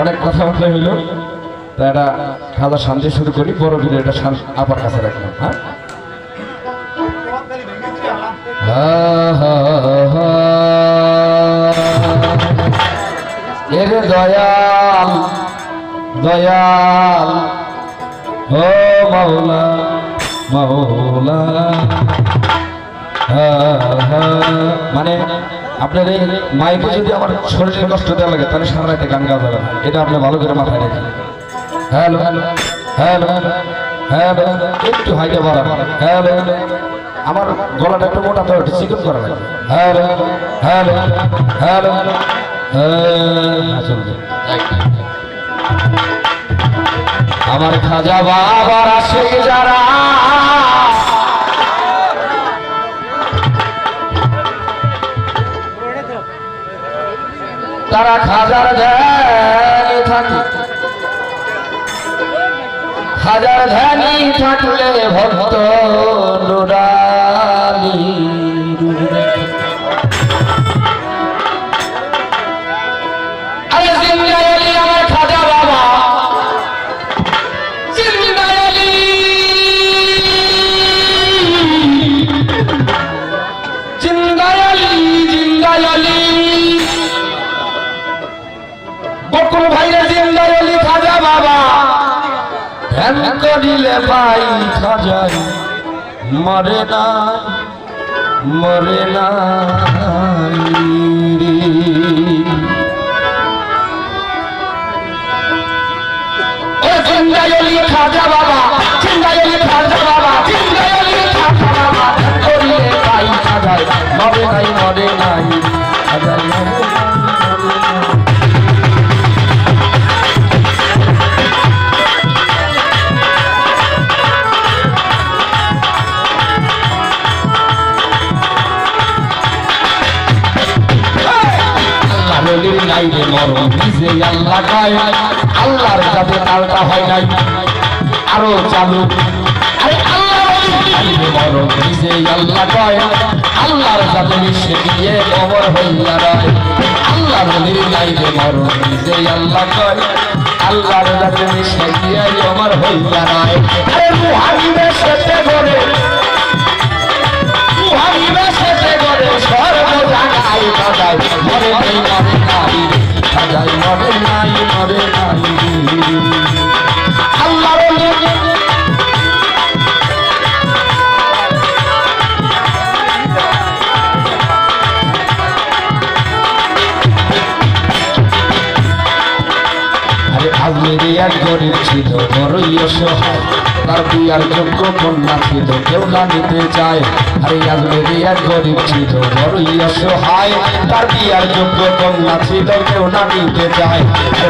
অনেক কথাবার্তা হইল, তা এটা খাওয়া শান্তি শুরু করি, বড় বিলে এটা আপার কাছে রাখলাম হ্যাঁ। এরে দয়াল দয়াল, ও মাওলা মাওলা। মানে আপনার এই মাইকে যদি আমার শরীরে কষ্ট দেওয়া লাগে, তাহলে সারা রাতে গান গাওয়া যাবে না। এটা আপনি ভালো করে মাথায় রাখেন। হ্যালো হ্যালো হ্যালো, একটু হাইটে বাড়া হ্যালো, আমার গলাটা একটু মোটা তো, একটু চিকন করা লাগে। হ্যালো হ্যালো হ্যালো আমার খাজা বাবার আসে যারা তারা খাজার ধ্যানে থাকে খাজার ধ্যানে থাকলে ভক্ত নুরালি আরে বকুল ভাইরা জিন্দায়ালি খাজা বাবা? ধ্যান করিলে পাই খাজাই। মরে না মরে না খাজা বাবা জিন্দায়লি খাজা বাবা। নাই রে মরণ নিজে আল্লাহ কয় আল্লাহর যাতে তালটা হয় নাই, আরও চালু। গিয়ে। গিয়ে নাই এক গরিব ছিল বড়ই অসহায়। বিয়ার যোগ্য কন্যা ছিল কেউ না নিতে চায় আজমেরি এক গরিব ছিল, বড়ই অসহায়। তার বিয়ার যোগ্য কন্যা ছিল কেউ না নিতে চায়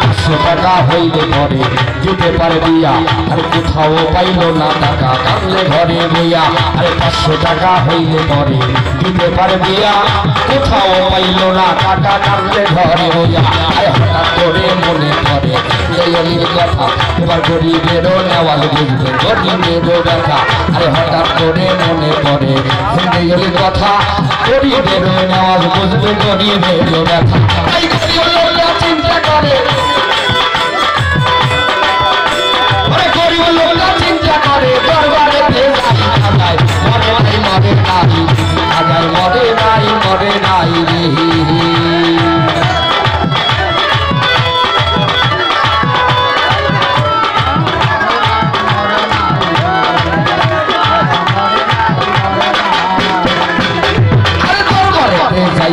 পাঁচশো টাকা হইলে পরে দিতে পারে বিয়া। আরে কোথাও পাইল না টাকা কানলে ঘরে বিয়া আরে পাঁচশো টাকা হইলে পরে দিতে পারে বিয়া। কোথাও পাইল না টাকা কানলে ঘরে বিয়া আরে হঠাৎ করে মনে দেয়ালির কথা। এবার গরিবেরও নেওয়াল বুঝবে। গরিবেরও ব্যথা। আরে হঠাৎ করে মনে পড়ে দেয়ালির কথা। গরিবেরও নেওয়াল বুঝবে চিন্তা করে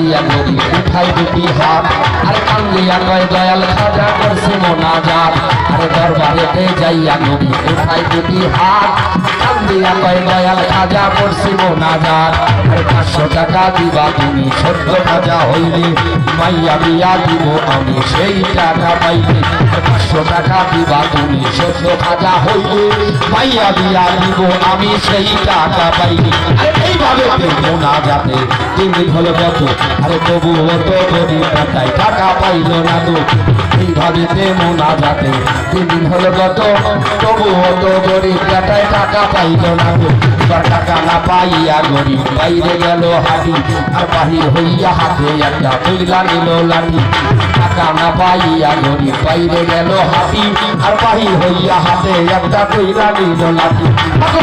যাইয়া নদী উঠাই দুটি হাত, আর কান্দিয়া কয়, দয়াল খাজা করছে মোনাজাত। আর দরবারেতে যাইয়া নদী উঠাই দুটি হাত কান্দিয়া কয়, দয়াল খাজা করছে মোনাজাত আরে পাঁচশো টাকা দিবা তুমি ছোট্ট খাজা হইলে। মাইয়া বিয়া দিব আমি সেই টাকা পাইলে পাঁচশো টাকা দিবা তুমি ছোট্ট খাজা হইলে। মাইয়া বিয়া দিব আমি সেই টাকা পাইলে এইভাবে যাতে তিন হলো কত? আরে তবু অত গরিব টাকায় টাকা পাইল না তো। এইভাবে দেবো না যাতে তিন হলো কত? তবু অত গরিব টাকায় টাকা পাইল পাইল না গো। টাকা না পাইয়া গরিব বাইরে গেল হাঁটি আর বাহির হইয়া হাতে একটা তৈলা নিল লাঠি। টাকা না পাইয়া গরিব বাইরে গেল হাঁটি আর বাহির হইয়া হাতে একটা তৈলা নিল লাঠি।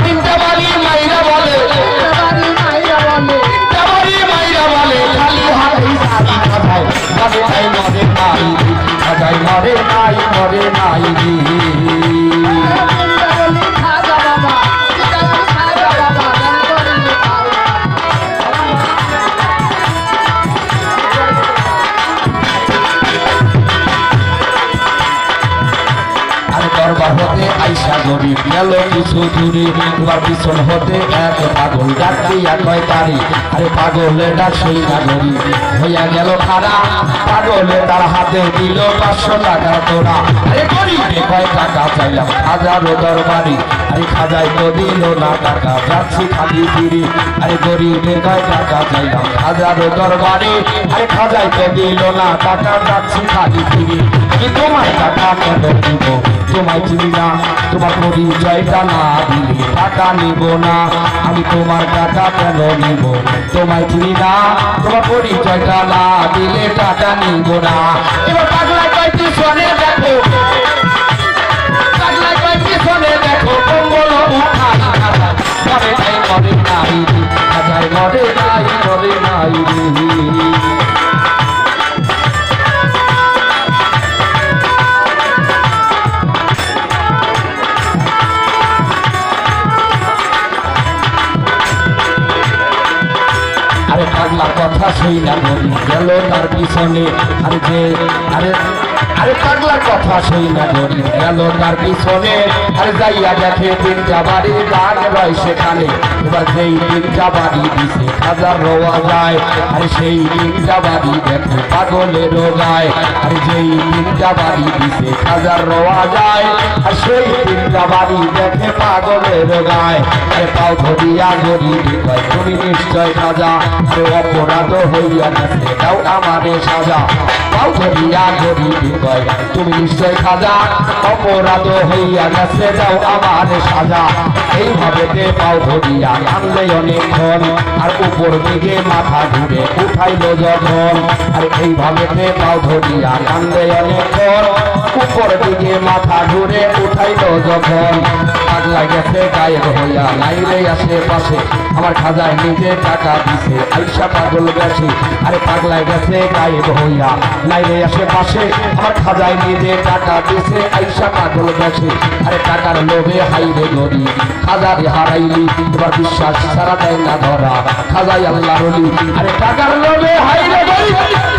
তিনটা বাড়ি নাই, মরে নাই। গরিব গেল কিছু দূরে এবার পিছন হতে এক পাগল ডাক এক কয় তারি। আরে পাগলে ডাক সই না গরিব হইয়া গেল খারা পাগলে তার হাতে দিল পাঁচশো টাকা তোরা আরে গরিবে কয় টাকা চাইলাম? হাজারো দরবারি। আরে খাজাই তো দিল না টাকা, যাচ্ছি খালি ফিরি। আরে গরিবে কয় টাকা চাইলাম? হাজারো দরবারি। আরে খাজাই তো দিল না টাকা, যাচ্ছি খালি ফিরি। তোমার টাকা কেন দিব? তোমায় চিনি না, তোমার পরিচয়টা না দিলে টাকা নিব না। আমি তোমার টাকা কেন নিব? তোমায় চিনি না, তোমার পরিচয়টা না দিলে টাকা নিব না। এবার পাগলা কয় শোনে দেখো। পাগলার কথা শুই না গেল তার পিছনে। আরে যে আরে আরে পাগলার কথা শুই না গরি গেল তার পিছনে। আরে যাইয়া দেখে তিনটা বাড়ি গান রয় সেখানে। এবার যেই তিনটা বাড়ি দিছে হাজার রোয়া যায়। আরে সেই তিনটা বাড়ি দেখে পাগলের গায়। আরে যেই তিনটা বাড়ি দিছে হাজার রোয়া যায়। আর সেই তিনটা বাড়ি দেখে পাগলের গায়। আরে পাও ধরিয়া গরি কয় তুমি নিশ্চয় আরে অপরাধ হইয়া গেছে দাও আমারে সাজা। পাও ধরিয়া গরি তুমি নিশ্চয় খাজা অপরাধ হইয়া গেছে, যাও আমার সাজা। এইভাবে তে পাও ধরিয়া আনলে অনেকক্ষণ, আর উপর দিকে মাথা ঘুরে উঠাইল যখন। আর এইভাবে তে পাও ধরিয়া আনলে অনেকক্ষণ, উপর দিকে মাথা ঘুরে উঠাইল যখন। পাগলা গেছে গায়েব হইয়া লাইলে আসে পাশে। আমার খাজায় নিজে টাকা দিছে, আইসা পাগল গেছে। আরে পাগলায় গেছে, গায়েব হইয়া লাইলে আসে পাশে। আমার খাজায় নিজে টাকা দিছে, আইসা পাগল গেছে। আরে টাকার লোভে হাইরে গরি খাজারে হারাইলি। এবার বিশ্বাস সারা দেয় না ধরা খাজাই আল্লাহ রলি। আরে টাকার লোভে হাইরে গরি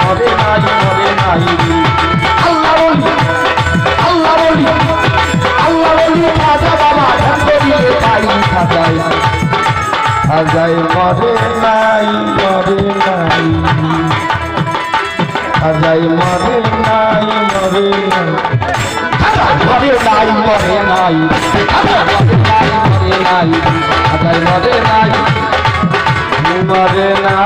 মরে নাই মরে নাই আল্লাহ বলি আল্লাহ বলি আল্লাহ বলি খাজা বাবা ঠাকুরিয়ে পাই খাজায় খাজায় মরে নাই। মরে নাই খাজায় মরে নাই মরে নাই। মরে নাই মরে নাই মরে নাই মরে নাই। মরে নাই।